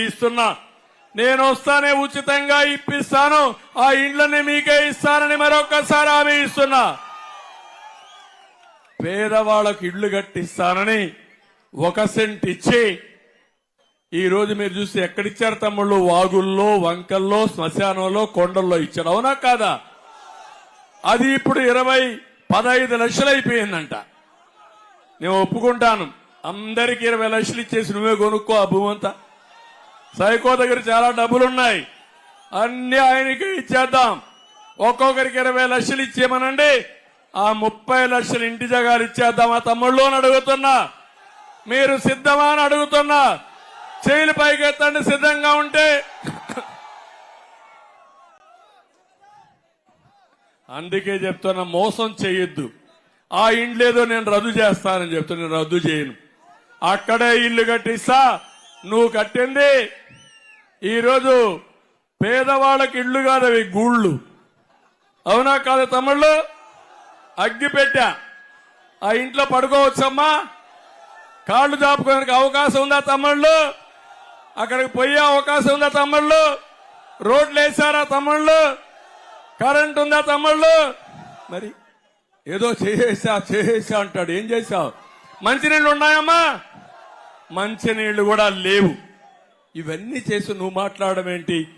ఇస్తున్నా. నేను వస్తానే ఉచితంగా ఇప్పిస్తాను. ఆ ఇండ్లని మీకే ఇస్తానని మరొకసారి హామీ ఇస్తున్నా. పేదవాళ్ళకు ఇళ్ళు కట్టిస్తానని ఒక సెంట్ ఇచ్చి ఈరోజు మీరు చూస్తే ఎక్కడిచ్చారు తమ్ముళ్ళు? వాగుల్లో వంకల్లో శ్మశానంలో కొండల్లో ఇచ్చారు. అవునా కాదా? అది ఇప్పుడు ఇరవై పదహైదు లక్షలు అయిపోయిందంట. నేను ఒప్పుకుంటాను. అందరికి ఇరవై లక్షలు ఇచ్చేసి నువ్వే కొనుక్కో ఆ భూమంతా. అంతా సైకో దగ్గర చాలా డబ్బులున్నాయి. అన్ని ఆయనకి ఇచ్చేద్దాం. ఒక్కొక్కరికి ఇరవై లక్షలు ఇచ్చేయమనండి. ఆ ముప్పై లక్షలు ఇంటి జగాలు ఇచ్చేద్దాం. ఆ తమ్ముళ్ళు అని అడుగుతున్నా. మీరు సిద్ధమా అని అడుగుతున్నా. చేయిలు పైకెత్తండి సిద్ధంగా ఉంటే. అందుకే చెప్తున్నా మోసం చేయొద్దు. ఆ ఇండ్లేదో నేను రద్దు చేస్తానని చెప్తున్నా రద్దు చేయను. అక్కడే ఇల్లు కట్టిస్తా. నువ్వు కట్టింది. ఈరోజు పేదవాళ్ళకి ఇల్లు కాదు అవి గూళ్ళు. అవునా కాదు తమ్ముళ్ళు? అగ్గి పెట్టా. ఆ ఇంట్లో పడుకోవచ్చమ్మా. కాళ్ళు చాపుకోవడానికి అవకాశం ఉందా తమ్ముళ్ళు? అక్కడికి పోయే అవకాశం ఉందా తమ్ముళ్ళు? రోడ్లు వేసారా తమ్ముళ్ళు? కరెంట్ ఉందా తమ్ముళ్ళు? మరి ఏదో చేసా చేసా అంటాడు. ఏం చేశావు? మంచినీళ్ళు ఉన్నాయమ్మా? మంచినీళ్ళు కూడా లేవు. ఇవన్నీ చేసి నువ్వు మాట్లాడడం ఏంటి?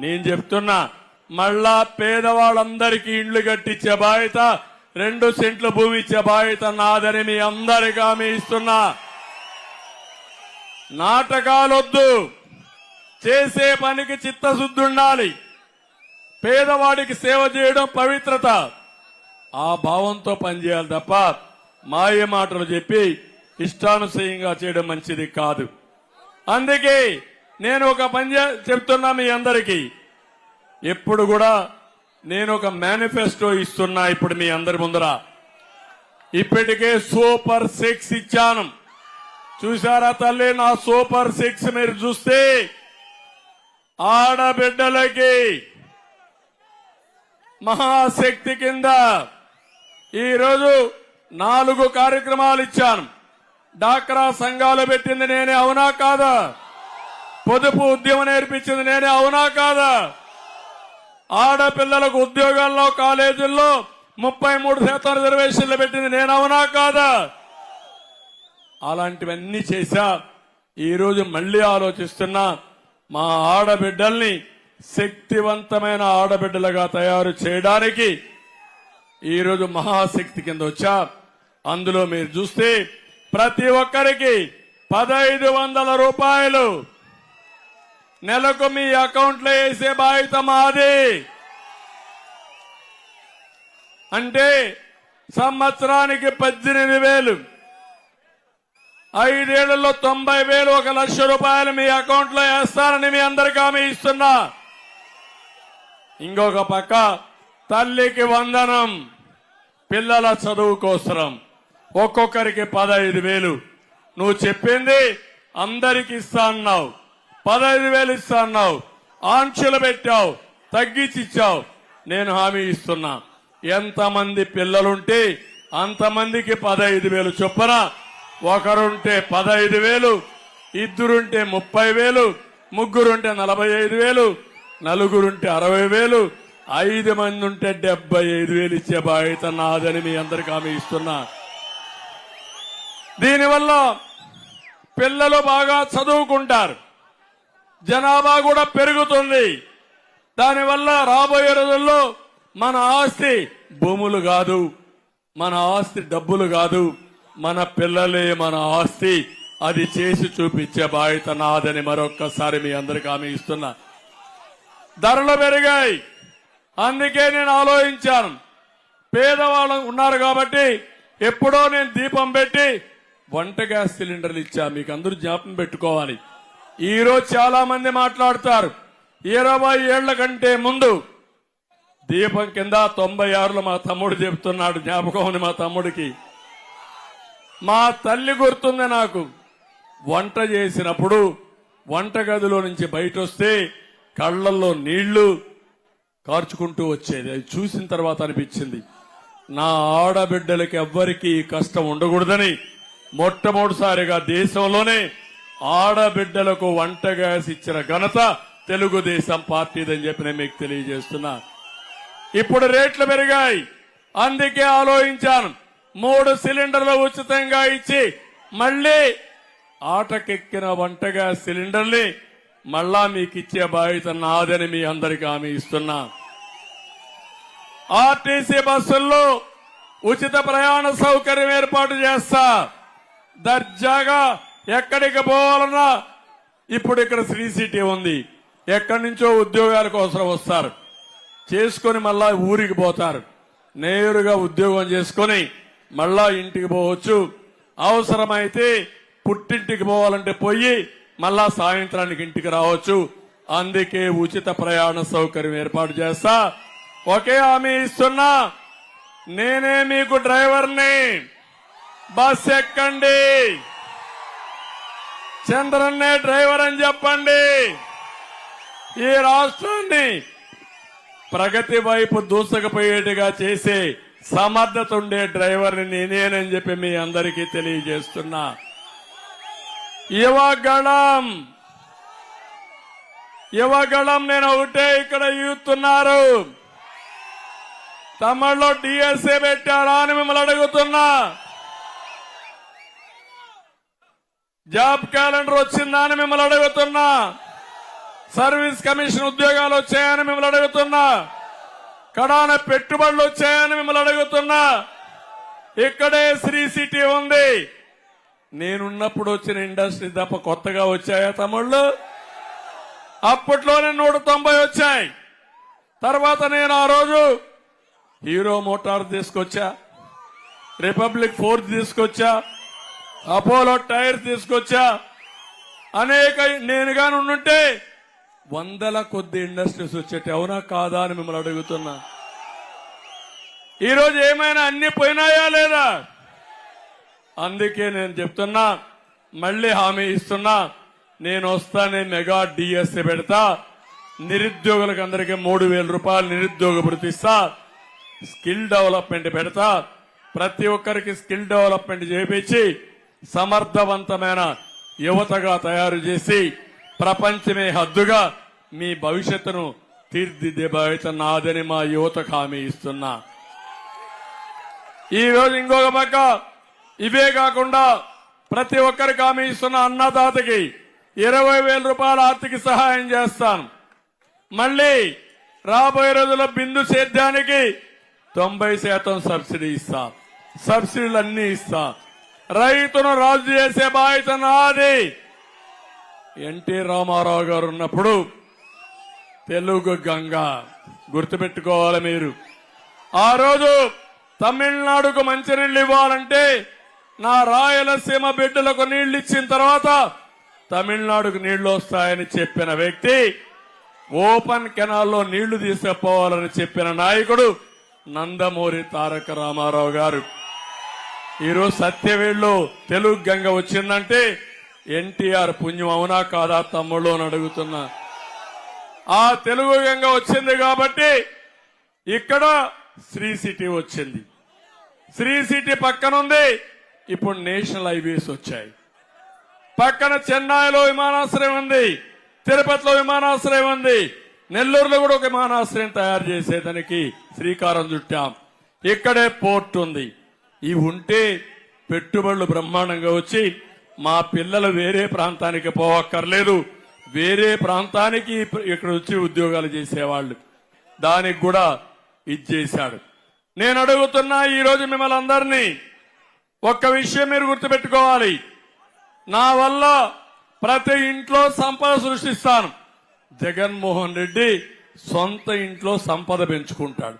నేను చెప్తున్నా మళ్ళా పేదవాళ్ళందరికీ ఇండ్లు కట్టించే బాధ్యత రెండు సెంట్ల భూమి ఇచ్చే బాధ్యత నాదని మీ అందరికీ హామీ ఇస్తున్నా. నాటకాలొద్దు చేసే పనికి చిత్తశుద్ధి ఉండాలి. పేదవాడికి సేవ చేయడం పవిత్రత. ఆ భావంతో పనిచేయాలి తప్ప మాయ మాటలు చెప్పి ఇష్టానుసయంగా చేయడం మంచిది కాదు. అందుకే నేను ఒక పని చెప్తున్నా మీ అందరికీ. ఎప్పుడు కూడా నేను ఒక మేనిఫెస్టో ఇస్తున్నా ఇప్పుడు మీ అందరి ముందర. ఇప్పటికే సూపర్ సిక్స్ ఇచ్చాను. చూసారా తల్లి నా సూపర్ సిక్స్ మీరు చూస్తే ఆడబిడ్డలకి మహాశక్తి కింద ఈరోజు నాలుగు కార్యక్రమాలు ఇచ్చాను. డాక్రా సంఘాలు పెట్టింది నేనే అవునా కాదా? పొదుపు ఉద్యమం నేర్పించింది నేనే అవునా కాదా? ఆడపిల్లలకు ఉద్యోగాల్లో కాలేజీల్లో ముప్పై మూడు శాతం రిజర్వేషన్లు పెట్టింది నేను అవునా కాదా? అలాంటివన్నీ చేశా. ఈరోజు మళ్ళీ ఆలోచిస్తున్నా మా ఆడబిడ్డల్ని శక్తివంతమైన ఆడబిడ్డలుగా తయారు చేయడానికి ఈరోజు మహాశక్తి కింద వచ్చా. అందులో మీరు చూస్తే ప్రతి ఒక్కరికి పదహైదు వందల రూపాయలు. నెలకు మీ అకౌంట్లో వేసే బాధ్యత మాది. అంటే సంవత్సరానికి పద్దెనిమిది వేలు. ఐదేళ్ళలో తొంభై వేలు ఒక లక్ష రూపాయలు మీ అకౌంట్లో వేస్తారని మీ అందరికీ హామీ ఇస్తున్నా. ఇంకొక పక్క తల్లికి వందనం పిల్లల చదువు కోసరం. ఒక్కొక్కరికి పదహైదు వేలు. నువ్వు చెప్పింది అందరికి ఇస్తా అన్నావు. పదహైదు వేలు ఇస్తా అన్నావు. ఆంక్షలు పెట్టావు. తగ్గించి ఇచ్చావు. నేను హామీ ఇస్తున్నా. ఎంతమంది పిల్లలుంటే అంతమందికి పదహైదు వేలు చొప్పున. ఒకరుంటే పదహైదు వేలు ఇద్దరుంటే ముప్పై వేలు ముగ్గురుంటే నలభై ఐదు వేలు నలుగురుంటే అరవై వేలు ఐదు మంది ఉంటే డెబ్బై ఐదు వేలు ఇచ్చే బాధ్యత నాదని మీ అందరికి హామీ ఇస్తున్నా. దీనివల్ల పిల్లలు బాగా చదువుకుంటారు. జనాభా కూడా పెరుగుతుంది. దానివల్ల రాబోయే రోజుల్లో మన ఆస్తి భూములు కాదు మన ఆస్తి డబ్బులు కాదు మన పిల్లలే మన ఆస్తి. అది చేసి చూపించే బాధ్యత నాదని మరొక్కసారి మీ అందరికి హామీ ఇస్తున్నా. ధరలు పెరిగాయి. అందుకే నేను ఆలోచించాను. పేదవాళ్ళు ఉన్నారు కాబట్టి ఎప్పుడో నేను దీపం పెట్టి వంట గ్యాస్ సిలిండర్లు ఇచ్చా మీకు అందరూ జ్ఞాపకం పెట్టుకోవాలి. ఈరోజు చాలా మంది మాట్లాడతారు. ఇరవై ఏళ్ళ కంటే ముందు దీపం కింద తొంభై ఆరులో మా తమ్ముడు చెప్తున్నాడు జ్ఞాపకం మా తమ్ముడికి. మా తల్లి గుర్తుంది నాకు. వంట చేసినప్పుడు వంటగదిలో నుంచి బయట వస్తే కళ్ళల్లో నీళ్ళు కార్చుకుంటూ వచ్చేది. అది చూసిన తర్వాత అనిపించింది. నా ఆడబిడ్డలకి ఎవ్వరికీ కష్టం ఉండకూడదని మొట్టమొదటిసారిగా దేశంలోనే ఆడబిడ్డలకు వంట గ్యాస్ ఇచ్చిన ఘనత తెలుగుదేశం పార్టీదని చెప్పి నేను మీకు తెలియజేస్తున్నా. ఇప్పుడు రేట్లు పెరిగాయి. అందుకే ఆలోచించాను. మూడు సిలిండర్లు ఉచితంగా ఇచ్చి మళ్ళీ ఆటకెక్కిన వంట గ్యాస్ సిలిండర్ని మళ్ళా మీకు ఇచ్చే బాధ్యత నాదని మీ అందరికీ హామీ ఇస్తున్నా. ఆర్టీసీ బస్సుల్లో ఉచిత ప్రయాణ సౌకర్యం ఏర్పాటు చేస్తా. దర్జాగా ఎక్కడికి పోవాలన్నా ఇప్పుడు ఇక్కడ శ్రీ సిటీ ఉంది. ఎక్కడి నుంచో ఉద్యోగాల కోసం వస్తారు. చేసుకొని మళ్ళా ఊరికి పోతారు. నేరుగా ఉద్యోగం చేసుకొని మళ్ళా ఇంటికి పోవచ్చు. అవసరమైతే పుట్టింటికి పోవాలంటే పోయి మళ్ళా సాయంత్రానికి ఇంటికి రావచ్చు. అందుకే ఉచిత ప్రయాణ సౌకర్యం ఏర్పాటు చేస్తా. ఒకే హామీ ఇస్తున్నా. నేనే మీకు డ్రైవర్ని. బస్ ఎక్కండి. చంద్రన్నే డ్రైవర్ అని చెప్పండి. ఈ రాష్ట్రాన్ని ప్రగతి వైపు దూసకపోయేట్టుగా చేసే సమర్థత ఉండే డ్రైవర్ని నేనేనని చెప్పి మీ అందరికీ తెలియజేస్తున్నా. యువగళం. యువగళం నేను ఒకటే ఇక్కడ యూతున్నారు తమిళలో డిఎస్ఏ పెట్టారా అని మిమ్మల్ని అడుగుతున్నా. జాబ్ క్యాలెండర్ వచ్చిందా అని మిమ్మల్ని అడుగుతున్నా. సర్వీస్ కమిషన్ ఉద్యోగాలు వచ్చాయని మిమ్మల్ని అడుగుతున్నా. కడాన పెట్టుబడులు వచ్చాయని మిమ్మల్ని అడుగుతున్నా. ఇక్కడే శ్రీ సిటీ ఉంది. నేనున్నప్పుడు వచ్చిన ఇండస్ట్రీ తప్ప కొత్తగా వచ్చాయా తమ్ముళ్ళు? అప్పట్లోనే నూట తొంభై వచ్చాయి. తర్వాత నేను ఆ రోజు హీరో మోటార్ తీసుకొచ్చా. రిపబ్లిక్ ఫోర్త్ తీసుకొచ్చా. అపోలో టైర్ తీసుకొచ్చా. అనేక నేను కానీ ఉండుంటే వందల కొద్ది ఇండస్ట్రీస్ వచ్చేటి అవునా కాదా అని మిమ్మల్ని అడుగుతున్నా. ఈరోజు ఏమైనా అన్ని పోయినాయా లేదా? అందుకే నేను చెప్తున్నా మళ్ళీ హామీ ఇస్తున్నా నేను వస్తానే మెగా డిఎస్సీ పెడతా నిరుద్యోగులకు అందరికీ మూడు వేల రూపాయలు నిరుద్యోగ భృతి స్కిల్ డెవలప్మెంట్ పెడతా ప్రతి ఒక్కరికి స్కిల్ డెవలప్మెంట్ చేపించి సమర్థవంతమైన యువతగా తయారు చేసి ప్రపంచమే హద్దుగా మీ భవిష్యత్తును తీర్చిదిద్దే నాదని మా యువతకు హామీ ఇస్తున్నా. ఈ రోజు ఇంకొక పక్క ఇవే కాకుండా ప్రతి ఒక్కరికి హామీ ఇస్తున్న అన్నదాతకి ఇరవై వేల రూపాయల ఆర్థిక సహాయం చేస్తాను. మళ్ళీ రాబోయే రోజుల్లో బిందు సేద్యానికి తొంభై శాతం సబ్సిడీ ఇస్తా. సబ్సిడీలు అన్ని ఇస్తా. రైతును రాజు చేసే బాధ్యత నాది. ఎన్టీ రామారావు గారు ఉన్నప్పుడు తెలుగు గంగ గుర్తుపెట్టుకోవాలి మీరు. ఆ రోజు తమిళనాడుకు మంచినీళ్ళు ఇవ్వాలంటే నా రాయలసీమ బిడ్డలకు నీళ్ళు ఇచ్చిన తర్వాత తమిళనాడుకు నీళ్ళు వస్తాయని చెప్పిన వ్యక్తి ఓపెన్ కెనాల్లో నీళ్ళు తీసుకుపోవాలని చెప్పిన నాయకుడు నందమూరి తారక రామారావు గారు. ఈరోజు సత్యవేళ్ళు తెలుగు గంగ వచ్చిందంటే ఎన్టీఆర్ పుణ్యం అవునా కాదా తమ్ముళ్ళు అని అడుగుతున్నా. ఆ తెలుగు గంగ వచ్చింది కాబట్టి ఇక్కడ శ్రీ సిటీ వచ్చింది. శ్రీ సిటీ పక్కన ఉంది ఇప్పుడు నేషనల్ హైవేస్ వచ్చాయి. పక్కన చెన్నైలో విమానాశ్రయం ఉంది తిరుపతిలో విమానాశ్రయం ఉంది నెల్లూరులో కూడా ఒక విమానాశ్రయం తయారు చేసేదానికి శ్రీకారం చుట్టాం. ఇక్కడే పోర్ట్ ఉంది. ఇవి ఉంటే పెట్టుబడులు బ్రహ్మాండంగా వచ్చి మా పిల్లలు వేరే ప్రాంతానికి పోవక్కర్లేదు. వేరే ప్రాంతానికి ఇక్కడ వచ్చి ఉద్యోగాలు చేసేవాళ్ళు. దానికి కూడా ఇది చేశాడు. నేను అడుగుతున్నా ఈరోజు మిమ్మల్ని అందరినీ ఒక్క విషయం మీరు గుర్తుపెట్టుకోవాలి. నా వల్ల ప్రతి ఇంట్లో సంపద సృష్టిస్తాను. జగన్మోహన్ రెడ్డి సొంత ఇంట్లో సంపద పెంచుకుంటాడు.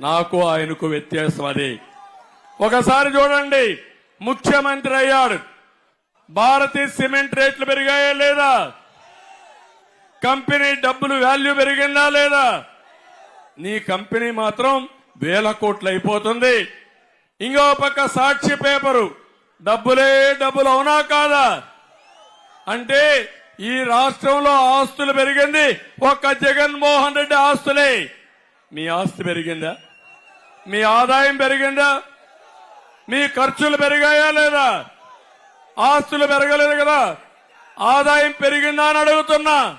నాకు ఆయనకు వ్యత్యాసం అదే. ఒకసారి చూడండి. ముఖ్యమంత్రి అయ్యాడు. భారతీయ సిమెంట్ రేట్లు పెరిగాయా లేదా? కంపెనీ డబ్బులు వాల్యూ పెరిగిందా లేదా? నీ కంపెనీ మాత్రం వేల కోట్లు అయిపోతుంది. ఇంకో పక్క సాక్షి పేపరు. డబ్బులే డబ్బులు అవునా కాదా? అంటే ఈ రాష్ట్రంలో ఆస్తులు పెరిగింది ఒక్క జగన్మోహన్ రెడ్డి ఆస్తులే. మీ ఆస్తి పెరిగిందా? మీ ఆదాయం పెరిగిందా? మీ ఖర్చులు పెరిగాయా లేదా? ఆస్తులు పెరగలేదు కదా? ఆదాయం పెరిగిందా అని అడుగుతున్నా.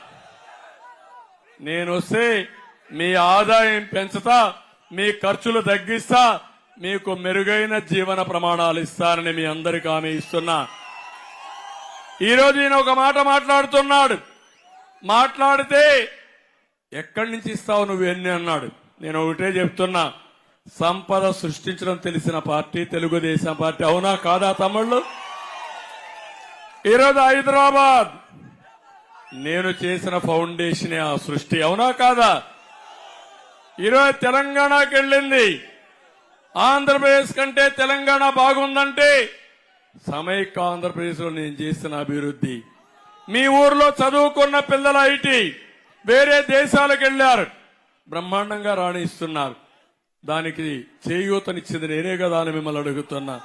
నేను వస్తే మీ ఆదాయం పెంచుతా మీ ఖర్చులు తగ్గిస్తా మీకు మెరుగైన జీవన ప్రమాణాలు ఇస్తానని మీ అందరికి హామీ ఇస్తున్నా. ఈరోజు ఈయన ఒక మాట మాట్లాడుతున్నాడు. మాట్లాడితే ఎక్కడి నుంచి ఇస్తావు నువ్వు ఎన్ని అన్నాడు? నేను ఒకటే చెప్తున్నా. సంపద సృష్టించడం తెలిసిన పార్టీ తెలుగుదేశం పార్టీ. అవునా కాదా తమ్ముళ్ళు? ఈరోజు హైదరాబాద్. నేను చేసిన ఫౌండేషన్ ఆ సృష్టి. అవునా కాదా? ఈరోజు తెలంగాణకి వెళ్ళింది. ఆంధ్రప్రదేశ్ కంటే తెలంగాణ బాగుందంటే సమైక్య ఆంధ్రప్రదేశ్లో నేను చేసిన అభివృద్ధి. మీ ఊర్లో చదువుకున్న పిల్లల ఐటీ వేరే దేశాలకు వెళ్ళారు బ్రహ్మాండంగా రాణిస్తున్నారు. దానికి చేయూతనిచ్చింది నేనే కదా అని మిమ్మల్ని అడుగుతున్నా.